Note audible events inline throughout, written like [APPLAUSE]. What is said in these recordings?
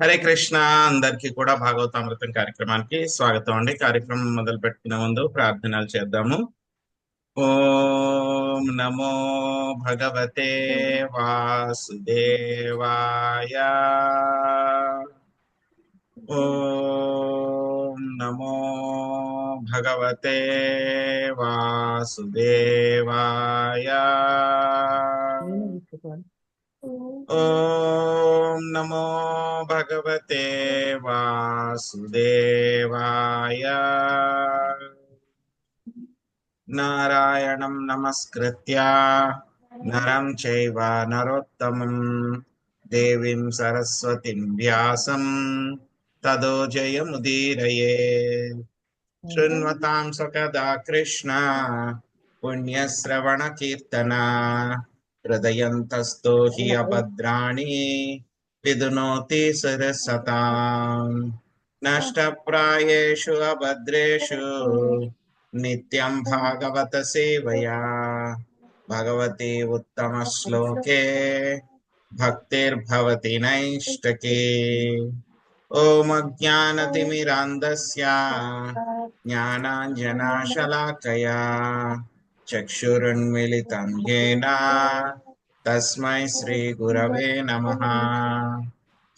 హరే కృష్ణ అందరికీ కూడా భాగవతామృతం కార్యక్రమానికి స్వాగతం అండి. కార్యక్రమం మొదలు పెట్టిన ముందు ప్రార్థనలు చేద్దాము. ఓం నమో భగవతే వాసుదేవాయ. ఓం నమో భగవతే వాసుదేవాయ. ॐ नमो भगवते वासुदेवाय। नारायणं नमस्कृत्य नरं चैव नरोत्तमं। देवीं सरस्वतीं व्यासं तदो जयमुदीरये। शृण्वतां सकदा कृष्ण पुण्यश्रवणकीर्तना। हृदयन्तस्तो हि अभद्राणि विदुनोति सरसताम्। नष्टप्रायेषु अभद्रेषु नित्यं भागवतसेवया भगवते उत्तमश्लोके भक्तिर्भवति नैष्टके। ॐ अज्ञानतिमिरान्धस्य ज्ञानाञ्जनाशलाकया। चक्षुरुन्मिलितं येन तस्मै श्रीगुरवे नमः।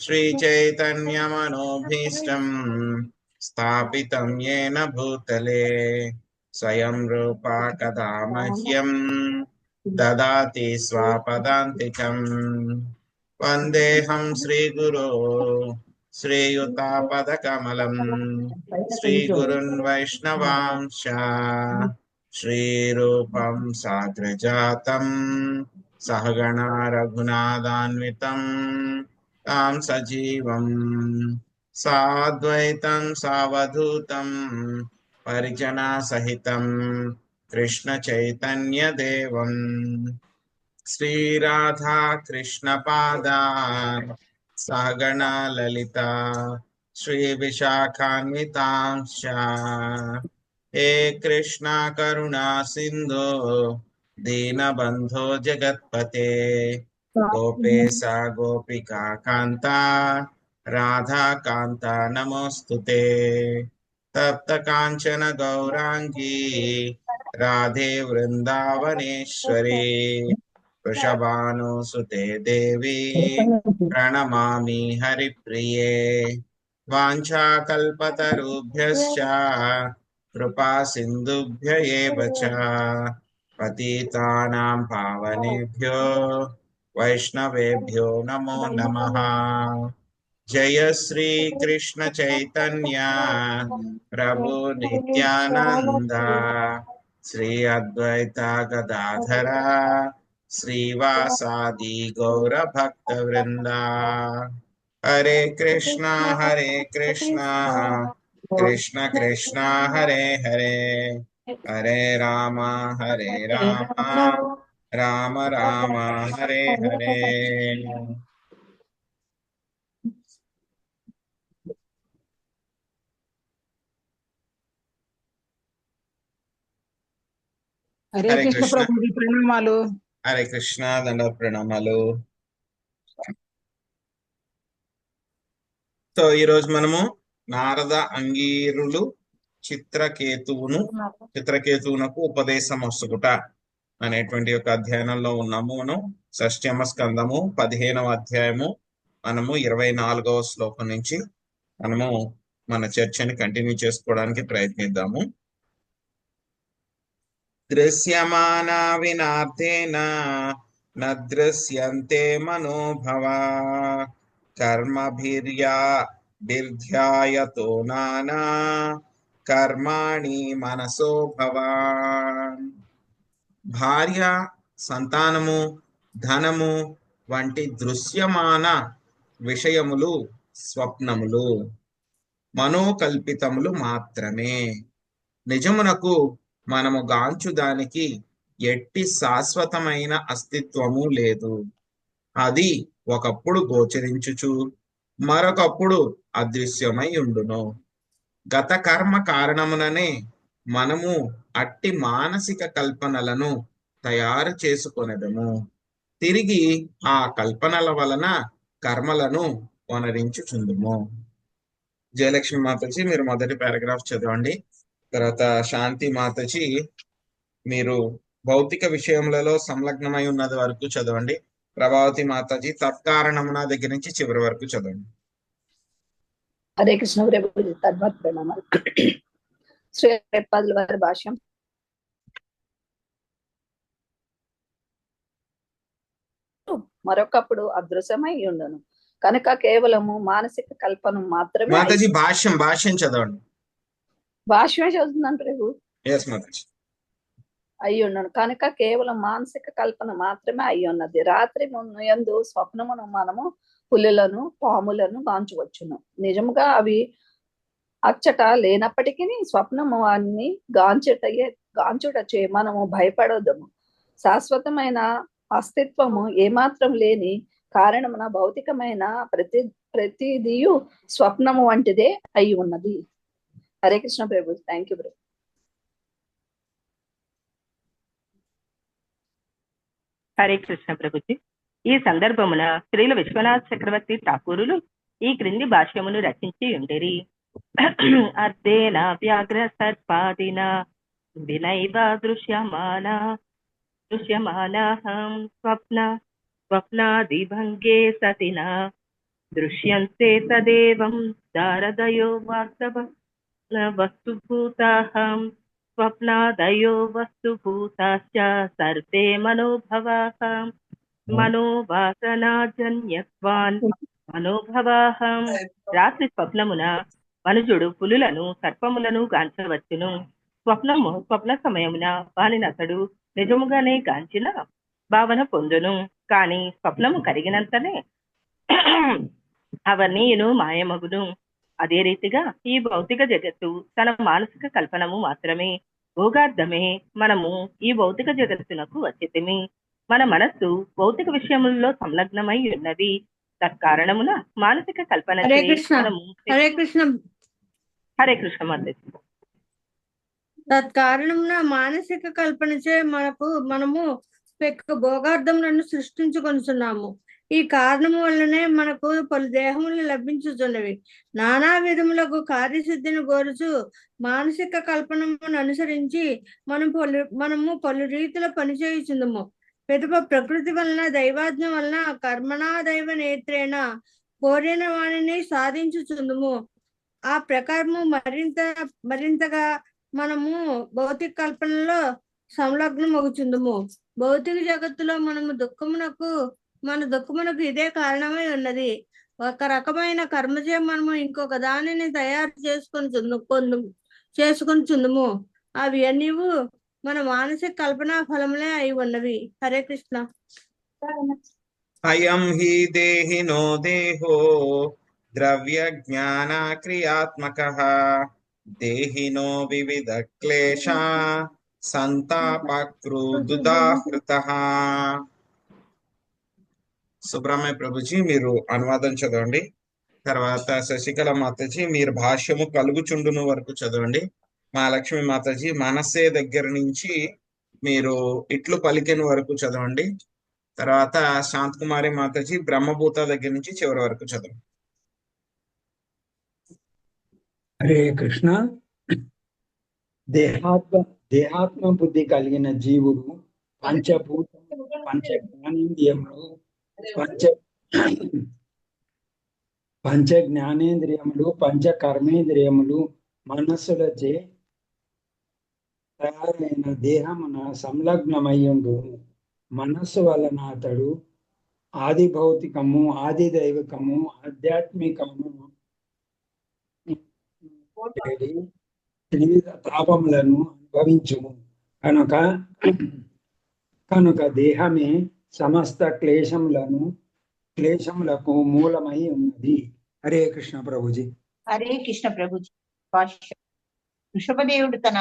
श्रीचैतन्यमनोभीष्टं स्थापितं येन भूतले स्वयं रूपा कदा मह्यं ददाति स्वापदान्तिकम् वन्देऽहं श्रीगुरो श्रीयुतापदकमलं श्रीगुरुन् वैष्णवांश श्रीरूपं साग्रजातं सहगणा रघुनाथान्वितं तां सजीवं साद्वैतं सावधूतं परिजनासहितं कृष्णचैतन्यदेवं। श्रीराधा कृष्णपादा सहगणा ललिता श्रीविशाखान्वितांश्च। हे कृष्णा करुणा सिन्धो, दीनबन्धो जगत्पते। गोपेशा, गोपिका, कान्ता, राधा, कान्ता, नमोऽस्तु ते। तप्त काञ्चन गौराङ्गी, राधे वृन्दावनेश्वरी वृषभानुसुते देवी, प्रणमामि हरिप्रिये। वाञ्छाकल्पतरुभ्यश्च कृपा सिन्धुभ्य एव पावनेभ्यो। वैष्णवेभ्यो नमो नमः। जय श्री कृष्ण चैतन्य। प्रभु नित्यानन्द। श्री अद्वैता गदाधर। श्रीवासादि गौरभक्तवृन्दा। हरे कृष्णा हरे कृष्णा। कृष्ण कृष्ण हरे हरे हरे राम हरे राम राम राम हरे हरे హరే హరే కృష్ణ కృష్ణ. ప్రభుజీ ప్రణామాలు హరే కృష్ణ దండ ప్రణామాలు సో ఈ రోజు మనము నారద అంగీరులు చిత్రకేతువును చిత్రకేతువునకు. ఉపదేశం వసుకుట అనేటువంటి ఒక అధ్యయనంలో ఉన్నాము మనం. షష్ట్యమ స్కందము పదిహేనవ అధ్యాయము మనము ఇరవై నాలుగవ శ్లోకం నుంచి మనము మన చర్చని కంటిన్యూ చేసుకోవడానికి ప్రయత్నిద్దాము. దృశ్యమానా వినార్థేన న దృశ్యంతే మనోభవా కర్మభిర్యా నిర్ధ్యాయతో నానా కర్మాణి మనసో భవాన్. భార్య సంతానము ధనము వంటి దృశ్యమాన విషయములు స్వప్నములు మనోకల్పితములు మాత్రమే. నిజమునకు మనము గాంచు దానికి ఎట్టి శాశ్వతమైన అస్తిత్వము లేదు. అది ఒకప్పుడు గోచరించుచు మరొకప్పుడు అదృశ్యమై ఉండును. గత కర్మ కారణముననే మనము అట్టి మానసిక కల్పనలను తయారు చేసుకొనదము. తిరిగి ఆ కల్పనల వలన కర్మలను వనరించుచుందుము. జయలక్ష్మి మాతజీ మీరు మొదటి పారాగ్రాఫ్ చదవండి. తర్వాత శాంతి మాతజీ మీరు భౌతిక విషయములలో సంలగ్నమై ఉన్నది వరకు చదవండి. ప్రభావతి మాతాజీ తత్కారణమున దగ్గర నుంచి చివరి వరకు చదవండి. హరే కృష్ణ ప్రభు తద్వత్ ప్రణామాలు. శ్రీ పదుల వారి భాష్యం. మరొకప్పుడు అదృశ్యమై ఉండును. కనుక కేవలము మానసిక కల్పన మాత్రమే మాతాజీ భాష్యం భాష్యం చదవండి. భాష్యమే చదువుతున్నాను ఎస్ మాతాజీ. అయి ఉన్నాను కనుక కేవలం మానసిక కల్పన మాత్రమే అయి ఉన్నది రాత్రి యందు స్వప్నమును మనము పులులను పాములను గాంచవచ్చును. నిజముగా అవి అచ్చట లేనప్పటికీ స్వప్నము అన్ని గాంచుటయే గాంచుటచే మనము భయపడొద్దము శాశ్వతమైన అస్తిత్వము ఏమాత్రం లేని కారణమున భౌతికమైన ప్రతి ప్రతిదియు స్వప్నము వంటిదే అయి ఉన్నది హరే కృష్ణ ప్రభు. Thank you Prabhu Hare Krishna Prabhuji. ఈ సందర్భమున శ్రీల విశ్వనాథ్ చక్రవర్తి ఠాకూరులు ఈ క్రింది భాష్యమును రచించి ఉండిరి. [CLEARS THROAT] అర్ధేన వ్యాఘ్ర సర్పాదిన వినైవ దృశ్యమాన దృశ్యమానహం స్వప్న స్వప్నాదిభంగే సతిన దృశ్యంతే తదేవం దారదయో వాస్తవ వస్తుభూతాహం స్వప్నాదయో వస్తుభూతాశ్చ సర్వే మనోభవాః. మనోవాసనాజన్యత్వాన్ మనోభవాహం రాత్రి స్వప్నమున మనుజుడు పులులను సర్పములను గాంచవచ్చును. స్వప్నము స్వప్న సమయమున వానినతడు నిజముగానే గాంచిన భావన పొందును. కాని స్వప్నము కరిగినంతనే [CLEARS THROAT] అవన్నీయును మాయమగును. అదే రీతిగా ఈ భౌతిక జగత్తు తన మానసిక కల్పనము మాత్రమే. భోగార్థమే మనము ఈ భౌతిక జగత్తునకు వచ్చితిమి మన మనస్సు భౌతిక విషయములలో సంలగ్నమై ఉన్నది. తత్కారణమున మానసిక కల్పన హరే కృష్ణ. హరే కృష్ణ. హరే కృష్ణ తత్కారణమున మానసిక కల్పనచే మనకు మనము భోగార్థములను సృష్టించుకొనుచున్నాము. ఈ కారణం వల్లనే మనకు పలు దేహములు లభించుతున్నవి నానా విధములకు కార్యసిద్ధిని కోరుచు మానసిక కల్పనను అనుసరించి మనం పలు మనము పలు రీతిలో పనిచేయుచుందము. పిదప ప్రకృతి వలన దైవాజ్ఞ వలన కర్మణా దైవ నేత్రేణ కోరిన వాణిని సాధించుచుందుము. ఆ ప్రకారము మరింత మరింతగా మనము భౌతిక కల్పనలో సంలగ్నం అవుతుందము భౌతిక జగత్తులో మనము దుఃఖమునకు మన దుఃఖమునకు ఇదే కారణమై ఉన్నది. ఒక రకమైన కర్మచే మనము ఇంకొక దానిని తయారు చేసుకొని చుందు పొందు చేసుకొని చుందుము. అవి అన్నివు మన మానసిక కల్పనా ఫలములే అయి ఉన్నవి. హరే కృష్ణ. అయం హి దేహినో దేహో ద్రవ్య జ్ఞాన క్రియాత్మక దేహినో వివిధ క్లేశ సంతాపకృదుదాహృత సుబ్రహ్మణ్య ప్రభుజీ మీరు అనువాదం చదవండి. తర్వాత శశికళ మాతాజీ మీరు భాష్యము కలుగుచుండును వరకు చదవండి. మహాలక్ష్మి మాతాజీ మనస్సే దగ్గర నుంచి మీరు ఇట్లు పలికిన వరకు చదవండి. తర్వాత శాంత్ కుమారి మాతాజీ బ్రహ్మభూత దగ్గర నుంచి చివరి వరకు చదవండి. హరే కృష్ణ. దేహాత్మ దేహాత్మ బుద్ధి కలిగిన జీవుడు పంచభూత పంచ జ్ఞానేంద్రియములు పంచ పంచ జ్ఞానేంద్రియములు పంచ కర్మేంద్రియములు మనస్సులచే తయారైన దేహమున సంలగ్నమయ్యుండు. మనస్సు వలన అతడు ఆది భౌతికము ఆది దైవికము ఆధ్యాత్మికము త్రివిధ తాపములను అనుభవించుము. కనుక కనుక దేహమే సమస్త క్లేశములను క్లేశములకు మూలమై ఉన్నది. హరే కృష్ణ ప్రభుజీ. హరే కృష్ణ ప్రభుజీ. భాష్యం వృషభదేవుడు తన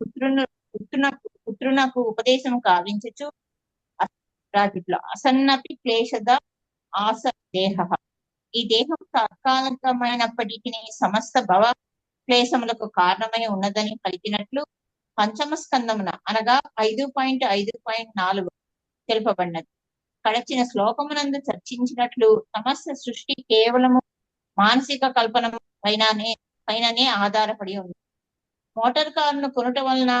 పుత్రును పుత్రునకు పుత్రునకు ఉపదేశం కావించచ్చు రాజుట్లో అసన్నపి క్లేశద ఆస దేహ. ఈ దేహం తాత్కాలికమైనప్పటికీ సమస్త భవ క్లేశములకు కారణమై ఉన్నదని పలికినట్లు పంచమ స్కందమున అనగా ఐదు పాయింట్ ఐదు పాయింట్ నాలుగు తెలుపబడినది. కడచిన శ్లోకమునందు చర్చించినట్లు సమస్య సృష్టి కేవలము మానసిక కల్పన పైననే పైననే ఆధారపడి ఉంది. మోటార్ కారును కొనుట వలన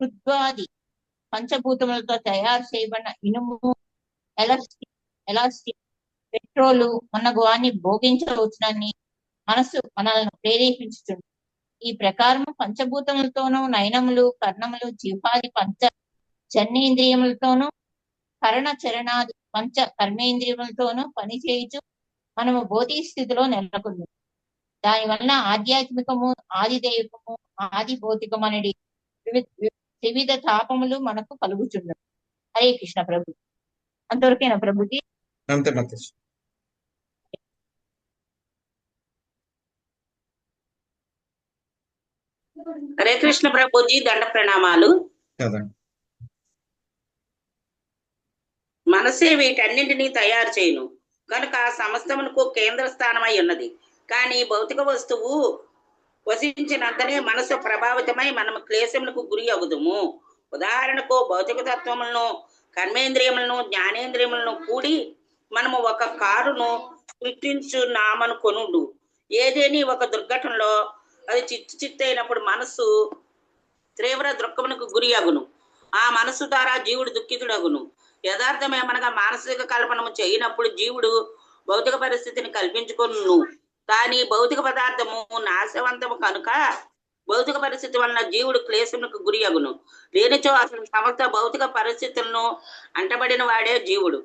హృద్వాది పంచభూతములతో తయారు చేయబడిన ఇనుము ఎలాస్టిక్ ఎలాస్టిక్ పెట్రోలు మనకు వాన్ని భోగించవచ్చునని మనసు మనల్ని ప్రేరేపించుతుంది ఈ ప్రకారం పంచభూతములతోనూ నయనములు కర్ణములు జీవాది పంచ జన్నేంద్రియములతోనూ కరణ చరణాది పంచ కర్మేంద్రియములతోనూ పనిచేయుచు మనము భౌతిక స్థితిలో నెలకొంది దాని వలన ఆధ్యాత్మికము ఆది దైవికము ఆది భౌతికం అనేది వివి- వివిధ తాపములు మనకు కలుగుచున్నవి హరే కృష్ణ ప్రభు. అంతవరకేనా అంతే మాతాజీ హరే కృష్ణ ప్రభుజీ దండ ప్రణామాలు చదవండి మనసే వీటన్నింటినీ తయారు చేయను. కనుక సమస్తమునకు కేంద్ర స్థానమై ఉన్నది. కానీ భౌతిక వస్తువు వసించినంతనే మనసు ప్రభావితమై మనం క్లేశములకు గురి అవుదుము. ఉదాహరణకు భౌతిక తత్వములను కర్మేంద్రియములను జ్ఞానేంద్రియములను కూడి మనము ఒక కారును సృష్టించున్నామను కొనుడు. ఏదేని ఒక దుర్ఘటనలో అది చిత్తు చిత్తైనప్పుడు మనసు తీవ్ర దుఃఖమునకు గురి అగును. ఆ మనసు ద్వారా జీవుడు దుఃఖితుడగును. యథార్థమేమనగా మానసిక కల్పనము చేయనప్పుడు జీవుడు భౌతిక పరిస్థితిని కల్పించుకును కానీ భౌతిక పదార్థము నాశవంతము కనుక భౌతిక పరిస్థితి వలన జీవుడు క్లేశములకు గురి అగును. లేనిచో అసలు సమస్త భౌతిక పరిస్థితులను అంటబడిన వాడే జీవుడు.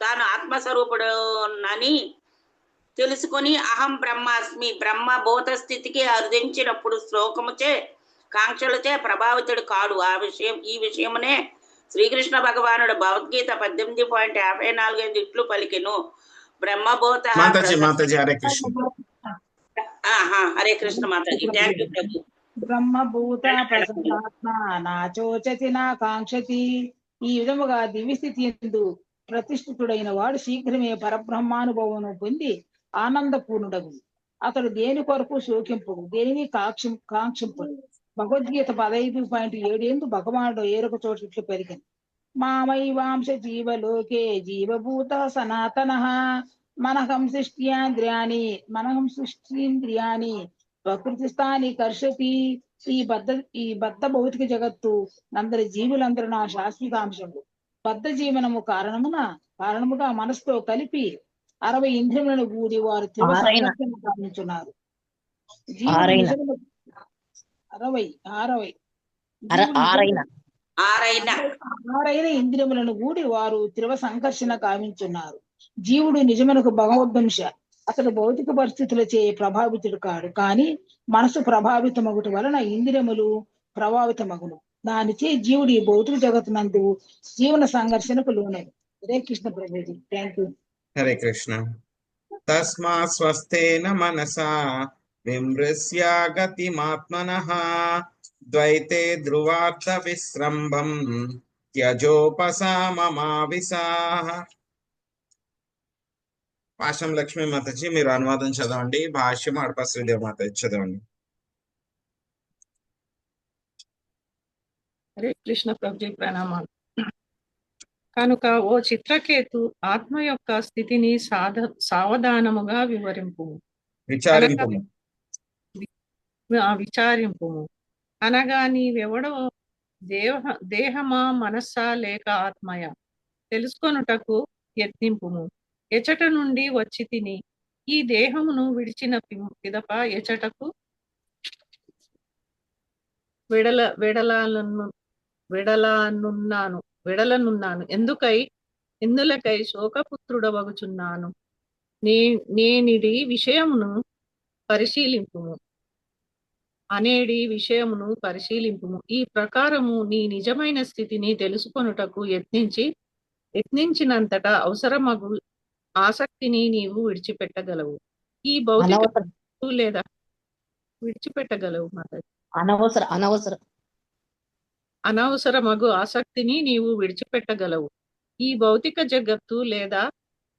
తాను ఆత్మస్వరూపుడునని తెలుసుకొని అహం బ్రహ్మాస్మి బ్రహ్మ భూత స్థితికి అర్థించినప్పుడు శ్లోకముచే కాంక్షలచే ప్రభావితుడు కాడు. ఆ విషయం ఈ విషయమునే శ్రీకృష్ణ భగవానుడు భగవద్గీత పద్దెనిమిది పాయింట్ యాభై నాలుగు ఇట్లు పలికెను. బ్రహ్మభూత హరే కృష్ణ. ఆహా, హరే కృష్ణ మాతాజీ. థ్యాంక్ యూ ప్రభు బ్రహ్మభూత ప్రసన్నాత్మ నాచోచతి నా కాంక్షతి. ఈ విధముగా దివ్యస్థితి ఎందు ప్రతిష్ఠితుడైన వాడు శీఘ్రమే పరబ్రహ్మానుభవమును పొంది ఆనందపూర్ణుడగు. అతడు దేని కొరకు శోకింపడు? దేనిని కాక్షి కాంక్షింపడు? భగవద్గీత పదహైదు పాయింట్ ఏడు ఎందు భగవానుడు ఏరొక చోట ఇట్లు పెరిగింది మామైవాంశ జీవలోకే జీవభూత సనాతన మనహం సృష్ట్యాంద్రియాని మనహం సృష్టీంద్రియాని ప్రకృతి స్థాని కర్షతి ఈ బద్ధ ఈ బద్ధ భౌతిక జగత్తు అందరి జీవులందరూ నా శాశ్వతాంశములు బద్ధ జీవనము కారణమున కారణముగా మనసుతో కలిపి అరవై ఇంద్రియములను కూడి వారు త్రివ ఆరైన. సంఘర్షణ గావించున్నారు జీవుడు ఆరైన. నిజముగా- అరవై అరవై అర జీవుడు ఆరైన. ఆరైన. ఆరైన ఇంద్రియములను కూడి వారు త్రివ సంకర్షణ కావించున్నారు జీవుడు నిజమునకు భగవద్వంశ. అతడు భౌతిక పరిస్థితులచే ప్రభావితుడు కాడు. కానీ మనసు ప్రభావితమగుట వలన ఇంద్రియములు ప్రభావితమగును. దానిచే జీవుడు ఈ భౌతిక జగత్తునందు జీవన సంఘర్షణకు లోనది. Hare Krishna Prabhuji. Thank you Hare Krishna. తస్మా స్వస్థేన మనసా. విమృశ్యాగతిమాత్మనః ద్వైతే ధ్రువార్థ విశ్రంభం త్యజోపసామమావిసాః పాశం లక్ష్మీ మాతాజీ మీరు అనువాదం చదవండి. భాష్యం అడప శ్రీదేవి మాతాజీ చదవండి. హరే కృష్ణ ప్రభుజీ ప్రణామాలు. కనుక ఓ చిత్రకేతు ఆత్మ యొక్క స్థితిని సాధ సావధానముగా వివరింపు. విచారింపు విచారింపు అనగా నీవెవడో? దేహ దేహమా మనస్సా లేక ఆత్మయ? తెలుసుకొనుటకు యత్నింపుము. ఎచట నుండి వచ్చి తిని ఈ దేహమును విడిచిన పిదప ఎచటకు విడల విడలను విడలానున్నాను విడలనున్నాను. ఎందుకై? ఎందులకై? శోకపుత్రుడవగుచున్నాను. నే నేనిడి విషయమును పరిశీలింపుము. అనేడి విషయమును పరిశీలింపుము. ఈ ప్రకారము నీ నిజమైన స్థితిని తెలుసుకొనుటకు యత్నించి యత్నించినంతటా అవసరమగు ఆసక్తిని నీవు విడిచిపెట్టగలవు. ఈ భౌతిక లేదా విడిచిపెట్టగలవు మాతాజీ అనవసర అనవసర. అనవసరమగు ఆసక్తిని నీవు విడిచిపెట్టగలవు. ఈ భౌతిక జగత్తు లేదా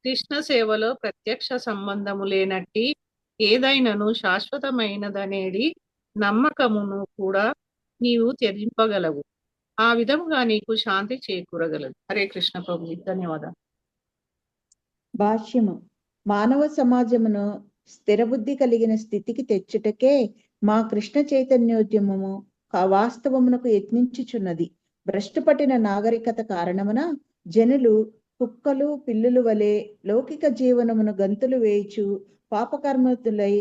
కృష్ణ సేవలో ప్రత్యక్ష సంబంధము లేనట్టి ఏదైనను శాశ్వతమైనదనేది నమ్మకమును కూడా నీవు త్యజింపగలవు ఆ విధముగా నీకు శాంతి చేకూరగలదు. హరే కృష్ణ ప్రభు ధన్యవాదాలు. భాష్యము. మానవ సమాజమును స్థిరబుద్ధి కలిగిన స్థితికి తెచ్చుటకే మా కృష్ణ చైతన్యోద్యమము వాస్తవమునకు యత్నించుచున్నది. భ్రష్టుపట్టిన నాగరికత కారణమున జనులు కుక్కలు పిల్లులు వలె లౌకిక జీవనమును గంతులు వేయుచు పాపకర్మతులై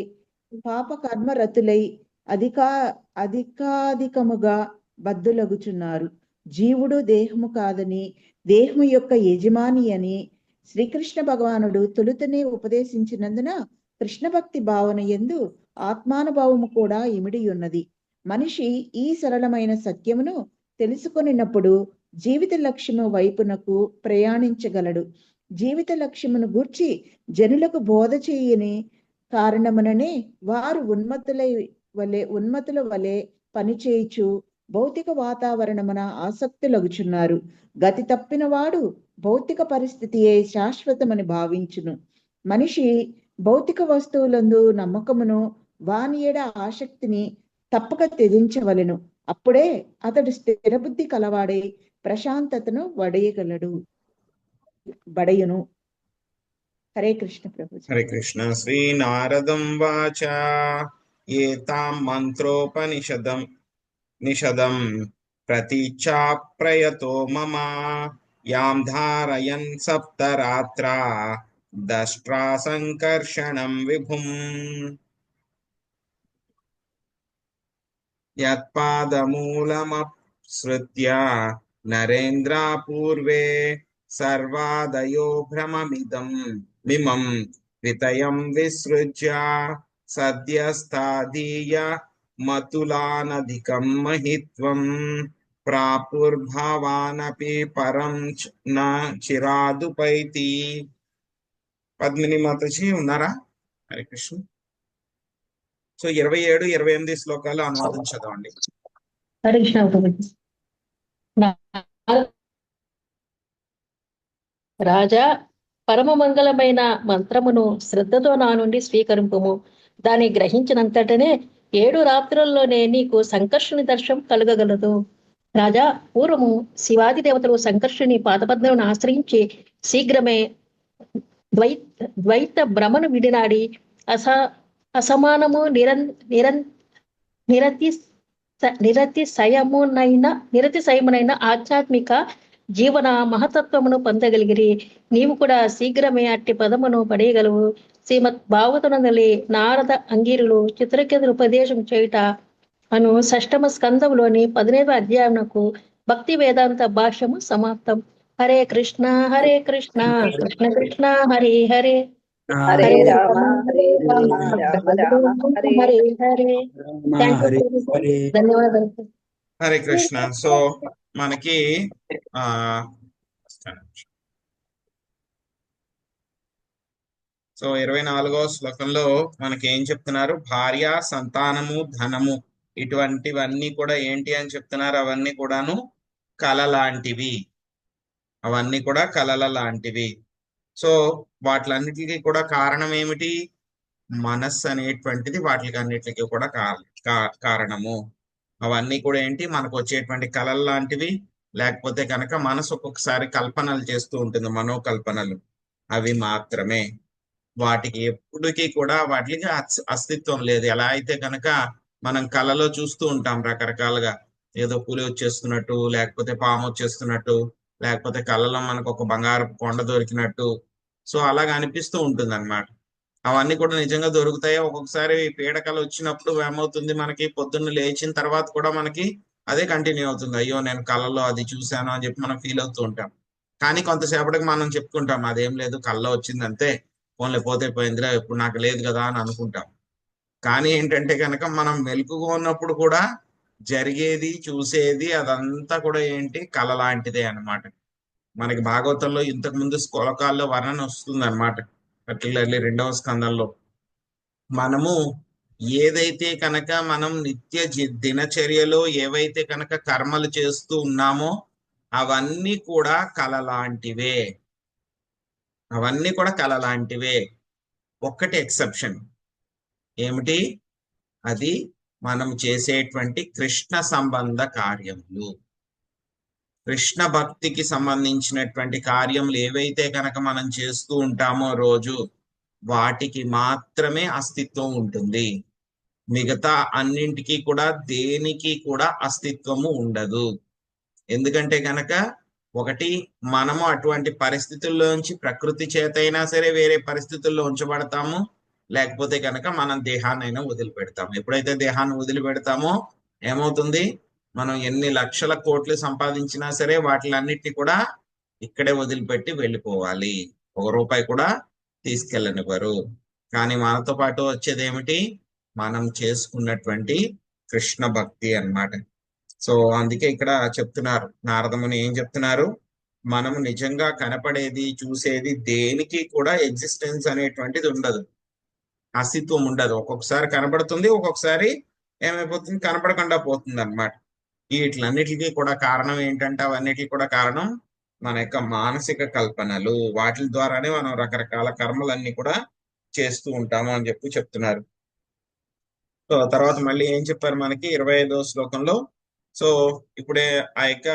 పాపకర్మరతులై అధికా అధికాధికముగా బద్దులగుచున్నారు. జీవుడు దేహము కాదని దేహము యొక్క యజమాని అని శ్రీకృష్ణ భగవానుడు తొలుతనే ఉపదేశించినందున కృష్ణ భక్తి భావన ఎందు ఆత్మానుభావము కూడా ఇమిడి ఉన్నది మనిషి ఈ సరళమైన సత్యమును తెలుసుకొనినప్పుడు జీవిత లక్ష్యము వైపునకు ప్రయాణించగలడు. జీవిత లక్ష్యమును గూర్చి జనులకు బోధ చేయని కారణముననే వారు ఉన్మత్తులై వలె ఉన్మతుల వలె పనిచేయుచు భౌతిక వాతావరణమున ఆసక్తులగుచున్నారు గతి తప్పిన వాడు భౌతిక పరిస్థితియే శాశ్వతమని భావించును. మనిషి భౌతిక వస్తువులందు నమ్మకమును వాని ఎడ ఆసక్తిని తప్పక త్యజించవలెను. అప్పుడే అతడు స్థిరబుద్ధి కలవాడై ప్రశాంతతను వడయగలడు. బడయును హరే కృష్ణ ప్రభు హరే కృష్ణ. శ్రీనారదం వాచ. एतां मन्त्रोपनिषदं निषदं प्रतीक्षाप्रयतो मम। यां धारयन् सप्तरात्रा दष्ट्रा सङ्कर्षणं विभुम्। यत्पादमूलमप्सृत्य नरेन्द्रापूर्वे सर्वादयो भ्रममिदं मिमं वितयं विसृज्य సద్యస్థాదీయ మతులానధికం మహిత్వం ప్రాపుర్భావానపి పరం నా చిరాదుపైతి పద్మిని మాతజీ ఉన్నారా? హరే కృష్ణ. సో ఇరవై ఏడు ఇరవై ఎనిమిది శ్లోకాలు అనువాదం చదవండి హరే కృష్ణ రాజా పరమ మంగళమైన మంత్రమును శ్రద్ధతో నా నుండి స్వీకరింపుము. దాన్ని గ్రహించినంతటనే ఏడు రాత్రుల్లోనే నీకు సంకర్షణ దర్శనం కలగగలదు. రాజా పూర్వము శివాది దేవతలు సంకర్షుని పాదపద్మను ఆశ్రయించి శీఘ్రమే ద్వై ద్వైత భ్రమను విడినాడి అస అసమానము నిరం నిరం నిరతి నిరతిశయమునైన నిరతిశయమునైన ఆధ్యాత్మిక జీవన మహతత్వమును పొందగలిగిరి. నీవు కూడా శీఘ్రమే అట్టి పదమును పడేయగలవు. శ్రీమద్ భాగవతునందలి నారద అంగీరులు చిత్రకేతులు ఉపదేశం చేయుట అను షష్టమ స్కందములోని పదిహేను అధ్యాయమునకు భక్తి వేదాంత భాష్యము సమాప్తం. హరే కృష్ణ హరే కృష్ణ కృష్ణ కృష్ణ హరే హరే. హరే రామ హరే రామ హరే హరే ధన్యవాదాలు హరే కృష్ణ. సో మనకి ఆ సో ఇరవై నాలుగో శ్లోకంలో మనకి ఏం చెప్తున్నారు? భార్య సంతానము ధనము ఇటువంటివన్నీ కూడా ఏంటి అని చెప్తున్నారు? అవన్నీ కూడాను కళ లాంటివి. అవన్నీ కూడా కళల లాంటివి. సో వాటిలన్నిటికీ కూడా కారణం ఏమిటి? మనస్సు అనేటువంటిది వాటికి అన్నిటికీ కూడా కారణము. అవన్నీ కూడా ఏంటి? మనకు వచ్చేటువంటి కళలు లాంటివి. లేకపోతే కనుక మనసు ఒక్కొక్కసారి కల్పనలు చేస్తూ ఉంటుంది మనోకల్పనలు. అవి మాత్రమే. వాటికి ఎప్పటికీ కూడా వాటికి అస్తిత్వం లేదు. ఎలా అయితే కనుక మనం కళలో చూస్తూ ఉంటాం రకరకాలుగా. ఏదో పులి వచ్చేస్తున్నట్టు లేకపోతే పాము వచ్చేస్తున్నట్టు లేకపోతే కళ్ళలో మనకు ఒక బంగారు కొండ దొరికినట్టు. సో అలాగ అనిపిస్తూ ఉంటుంది అనమాట అవన్నీ కూడా నిజంగా దొరుకుతాయి? ఒక్కొక్కసారి పీడకలు వచ్చినప్పుడు ఏమవుతుంది మనకి? పొద్దున్న లేచిన తర్వాత కూడా మనకి అదే కంటిన్యూ అవుతుంది. అయ్యో నేను కళ్ళలో అది చూశాను అని చెప్పి మనం ఫీల్ అవుతూ ఉంటాం. కానీ కొంతసేపటికి మనం చెప్పుకుంటాం అదేం లేదు కళ్ళలో వచ్చింది అంతే ఫోన్లో పోతే పోయిందిరా ఇప్పుడు నాకు లేదు కదా అని అనుకుంటాం. కానీ ఏంటంటే కనుక మనం మెలుకుగా ఉన్నప్పుడు కూడా జరిగేది చూసేది అదంతా కూడా ఏంటి? కళ లాంటిదే అన్నమాట. మనకి భాగవతంలో ఇంతకు ముందు వర్ణన వస్తుంది అనమాట పర్టికులర్లీ రెండవ స్కందంలో. మనము ఏదైతే కనుక మనం నిత్య దినచర్యలో ఏవైతే కనుక కర్మలు చేస్తూ ఉన్నామో అవన్నీ కూడా కళ లాంటివే. అవన్నీ కూడా కళ లాంటివే. ఒక్కటి ఎక్సెప్షన్. ఏమిటి? అది మనం చేసేటువంటి కృష్ణ సంబంధ కార్యములు. కృష్ణ భక్తికి సంబంధించినటువంటి కార్యములు ఏవైతే కనుక మనం చేస్తూ ఉంటామో రోజు వాటికి మాత్రమే అస్తిత్వం ఉంటుంది. మిగతా అన్నింటికి కూడా దేనికి కూడా అస్తిత్వము ఉండదు. ఎందుకంటే కనుక ఒకటి మనము అటువంటి పరిస్థితుల్లోంచి ప్రకృతి చేతైనా సరే వేరే పరిస్థితుల్లో ఉంచబడతాము. లేకపోతే కనుక మనం దేహాన్నైనా వదిలిపెడతాము. ఎప్పుడైతే దేహాన్ని వదిలిపెడతామో ఏమవుతుంది? మనం ఎన్ని లక్షల కోట్లు సంపాదించినా సరే వాటిలన్నిటిని కూడా ఇక్కడే వదిలిపెట్టి వెళ్ళిపోవాలి. ఒక రూపాయి కూడా తీసుకెళ్ళనివ్వరు. కానీ మనతో పాటు వచ్చేది ఏమిటి మనం చేసుకున్నటువంటి కృష్ణ భక్తి అన్నమాట. సో అందుకే ఇక్కడ చెప్తున్నారు. నారదముని ఏం చెప్తున్నారు? మనము నిజంగా కనపడేది చూసేది దేనికి కూడా ఎగ్జిస్టెన్స్ అనేటువంటిది ఉండదు. అస్తిత్వం ఉండదు. ఒక్కొక్కసారి కనబడుతుంది ఒక్కొక్కసారి ఏమైపోతుంది? కనపడకుండా పోతుంది అనమాట వీటిలన్నిటికీ కూడా కారణం ఏంటంటే అవన్నిటికీ కూడా కారణం మన యొక్క మానసిక కల్పనలు. వాటి ద్వారానే మనం రకరకాల కర్మలన్నీ కూడా చేస్తూ ఉంటాము అని చెప్పి చెప్తున్నారు. సో తర్వాత మళ్ళీ ఏం చెప్పారు మనకి? ఇరవై ఐదో శ్లోకంలో సో ఇప్పుడే ఆ యొక్క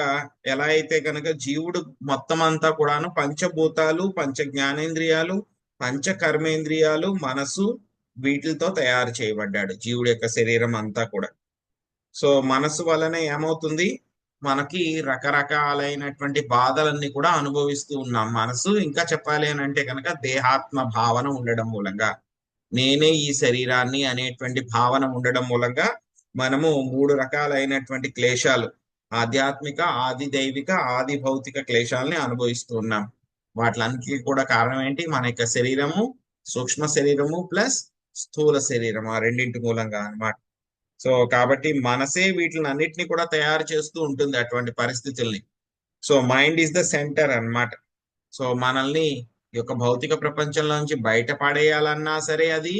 ఎలా అయితే కనుక జీవుడు మొత్తం అంతా కూడాను పంచభూతాలు పంచ జ్ఞానేంద్రియాలు పంచ కర్మేంద్రియాలు మనసు వీటితో తయారు చేయబడ్డాడు జీవుడి యొక్క శరీరం అంతా కూడా. సో మనసు వలన ఏమవుతుంది? మనకి రకరకాలైనటువంటి బాధలన్నీ కూడా అనుభవిస్తూ ఉన్నాం. మనసు ఇంకా చెప్పాలి అని అంటే కనుక దేహాత్మ భావన ఉండడం మూలంగా నేనే ఈ శరీరాన్ని అనేటువంటి భావన ఉండడం మూలంగా మనము మూడు రకాలైనటువంటి క్లేశాలు ఆధ్యాత్మిక ఆది దైవిక ఆది భౌతిక క్లేశాలని అనుభవిస్తూ ఉన్నాం. వాటిలన్నిటికీ కూడా కారణం ఏంటి? మన యొక్క శరీరము సూక్ష్మ శరీరము ప్లస్ స్థూల శరీరం ఆ రెండింటి మూలంగా అనమాట సో కాబట్టి మనసే వీటిని అన్నిటిని కూడా తయారు చేస్తూ ఉంటుంది అటువంటి పరిస్థితుల్ని. So mind is the center అన్నమాట. సో మనల్ని ఈ యొక్క భౌతిక ప్రపంచంలోంచి బయట పడేయాలన్నా సరే అది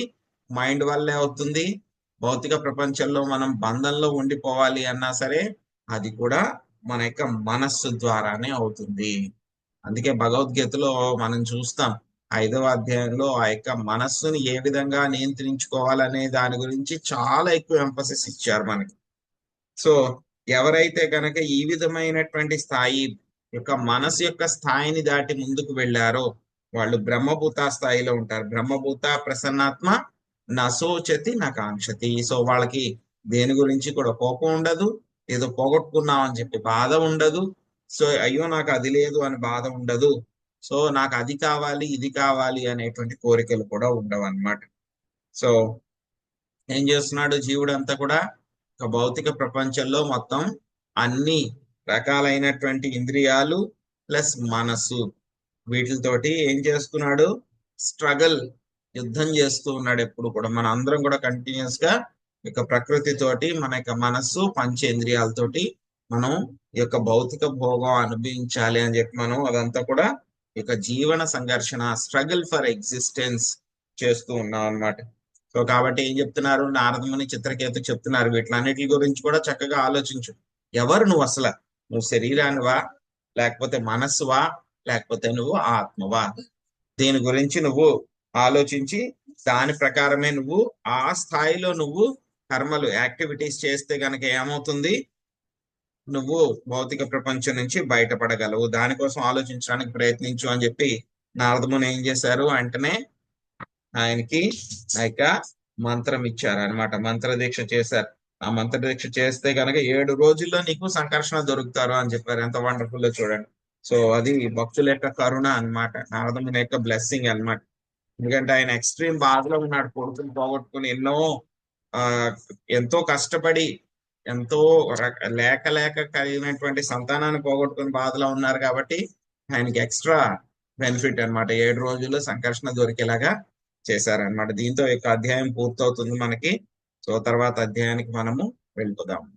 మైండ్ వల్లే అవుతుంది. భౌతిక ప్రపంచంలో మనం బంధంలో ఉండిపోవాలి అన్నా సరే అది కూడా మన యొక్క మనస్సు ద్వారానే అవుతుంది. అందుకే భగవద్గీతలో మనం చూస్తాం ఐదవ అధ్యాయంలో ఆ యొక్క మనస్సుని ఏ విధంగా నియంత్రించుకోవాలనే దాని గురించి చాలా ఎక్కువ ఎంఫసిస్ ఇచ్చారు మనకి. సో ఎవరైతే కనుక ఈ విధమైనటువంటి స్థాయి యొక్క మనసు యొక్క స్థాయిని దాటి ముందుకు వెళ్ళారో వాళ్ళు బ్రహ్మభూత స్థాయిలో ఉంటారు. బ్రహ్మభూత ప్రసన్నాత్మ నశోచతి నా కాంక్షతి. సో వాళ్ళకి దేని గురించి కూడా కోపం ఉండదు. ఏదో పోగొట్టుకున్నాం అని చెప్పి బాధ ఉండదు. సో అయ్యో నాకు అది లేదు అని బాధ ఉండదు. సో నాకు అది కావాలి ఇది కావాలి అనేటువంటి కోరికలు కూడా ఉండవు అనమాట సో ఏం చేస్తున్నాడు జీవుడు అంతా కూడా? ఒక భౌతిక ప్రపంచంలో మొత్తం అన్ని రకాలైనటువంటి ఇంద్రియాలు ప్లస్ మనసు వీటితోటి ఏం చేస్తున్నాడు? స్ట్రగల్ యుద్ధం చేస్తూ ఉన్నాడు ఎప్పుడు కూడా. మన అందరం కూడా కంటిన్యూస్గా యొక్క ప్రకృతి తోటి మన యొక్క మనస్సు పంచేంద్రియాలతోటి మనం ఈ యొక్క భౌతిక భోగం అనుభవించాలి అని చెప్పి మనం అదంతా కూడా ఈ యొక్క జీవన సంఘర్షణ స్ట్రగుల్ ఫర్ ఎగ్జిస్టెన్స్ చేస్తూ ఉన్నాం అన్నమాట. సో కాబట్టి ఏం చెప్తున్నారు? నారదముని చిత్రకేతు చెప్తున్నారు. వీటిలన్నిటి గురించి కూడా చక్కగా ఆలోచించు. ఎవరు నువ్వు అసలు? నువ్వు శరీరానివా? లేకపోతే మనస్సువా? లేకపోతే నువ్వు ఆత్మవా? దీని గురించి నువ్వు ఆలోచించి దాని ప్రకారమే నువ్వు ఆ స్థాయిలో నువ్వు కర్మలు యాక్టివిటీస్ చేస్తే గనక ఏమవుతుంది? నువ్వు భౌతిక ప్రపంచం నుంచి బయటపడగలవు. దానికోసం ఆలోచించడానికి ప్రయత్నించు అని చెప్పి నారదముని ఏం చేశారు? వెంటనే ఆయనకి ఆ యొక్క మంత్రం ఇచ్చారు అనమాట మంత్ర దీక్ష చేశారు. ఆ మంత్ర దీక్ష చేస్తే కనుక ఏడు రోజుల్లో నీకు సంకర్షణ దొరుకుతారు అని చెప్పారు. ఎంత వండర్ఫుల్ చూడండి. సో అది భక్తుల యొక్క కరుణ అన్నమాట. నారదముని యొక్క బ్లెస్సింగ్ అన్నమాట. ఎందుకంటే ఆయన ఎక్స్ట్రీమ్ బాధలో ఉన్నాడు కొడుకుని పోగొట్టుకుని ఎన్నో ఆ ఎంతో కష్టపడి ఎంతో లేక లేక కలిగినటువంటి సంతానాన్ని పోగొట్టుకుని బాధలో ఉన్నారు కాబట్టి ఆయనకి ఎక్స్ట్రా బెనిఫిట్ అన్నమాట. ఏడు రోజులు సంకర్షణ దొరికేలాగా చేశారన్నమాట. దీంతో యొక్క అధ్యాయం పూర్తవుతుంది మనకి. సో తర్వాత అధ్యాయానికి మనము వెళ్ళిపోదాము